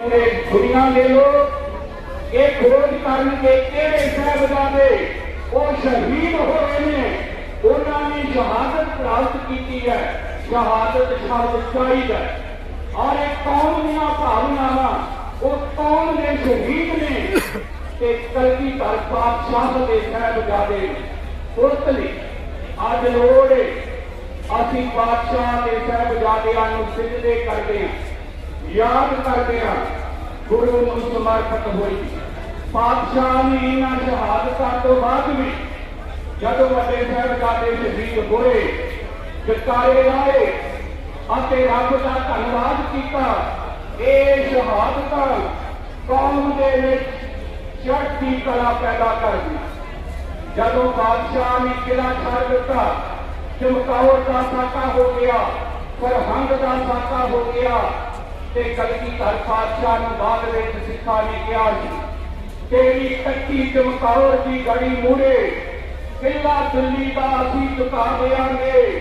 ਤੇ ਦੁਨੀਆ ਦੇ ਲੋਕ ਇਹ ਖੋਜ ਕਰਨ ਕਿਹੜੇ ਸਾਹਿਬਜ਼ਾਦੇ ਉਹ ਸ਼ਹੀਦ ਹੋਏ ਨੇ, ਉਹਨਾਂ ਨੇ ਸ਼ਹਾਦਤ ਪ੍ਰਾਪਤ ਕੀਤੀ ਹੈ, ਸ਼ਹਾਦਤ ਸ਼ਬਦ ਚਾਹੀਦਾ ਔਰ ਇਹ ਕੌਮ ਦੀਆਂ ਭਾਵਨਾਵਾਂ, ਉਹ ਕੌਮ ਦੇ ਸ਼ਹੀਦ ਨੇ ਤੇ ਕਲਗੀ ਧਰ ਪਾਤਸ਼ਾਹ ਦੇ ਸਾਹਿਬਜ਼ਾਦੇ ਪੁੱਤ ਨੇ ਅੱਜ ਲੋੜ ਹੈ ਅਸੀਂ ਪਾਤਸ਼ਾਹ ਦੇ ਸਾਹਿਬਜ਼ਾਦਿਆਂ ਨੂੰ ਸਿਜਦੇ ਕਰਦੇ ਹਾਂ। ਯਾਦ ਕਰਦੇ ਹਾਂ ਗੁਰੂ ਨੂੰ ਸਮਰਪਿਤ ਹੋਈ। ਪਾਤਸ਼ਾਹ ਨੇ ਇਹਨਾਂ ਸ਼ਹਾਦਤਾਂ ਤੋਂ ਬਾਅਦ ਵੀ ਜਦੋਂ ਵੱਡੇ ਸਾਹਿਬਜ਼ਾਦੇ ਸ਼ਹੀਦ ਹੋਏ ਜਕਾਰੇ ਲਾਏ ਅਤੇ ਰੱਬ ਦਾ ਧੰਨਵਾਦ ਕੀਤਾ, ਇਹ ਸ਼ਹਾਦਤਾਂ ਕੌਮ ਦੇ ਵਿੱਚ ਚੜ੍ਹਦੀ ਕਲਾ ਪੈਦਾ ਕਰਦੀ ਜਦੋਂ ਬਾਦਸ਼ਾਹ ਨੇ ਕਿਲਾ ਛੱਡ ਦਿੱਤਾ, ਚਮਕੌਰ ਦਾ ਸਾਕਾ ਹੋ ਗਿਆ ਸਰਹੰਗ ਦਾ ਸਾਕਾ ਹੋ ਗਿਆ ਤੇ ਕਲਗੀ ਧਰ ਨੂੰ ਬਾਅਦ ਵਿੱਚ ਸਿੱਖਾਂ ਨੇ ਕਿਹਾ ਸੀ ਤੇਰੀ ਕੱਚੀ ਚਮਕੌਰ ਦੀ ਗੜੀ ਮੂਰੇ ਕਿਲਾ ਦਿੱਲੀ ਦਾ ਅਸੀਂ ਚੁਕਾ ਦੇਾਂਗੇ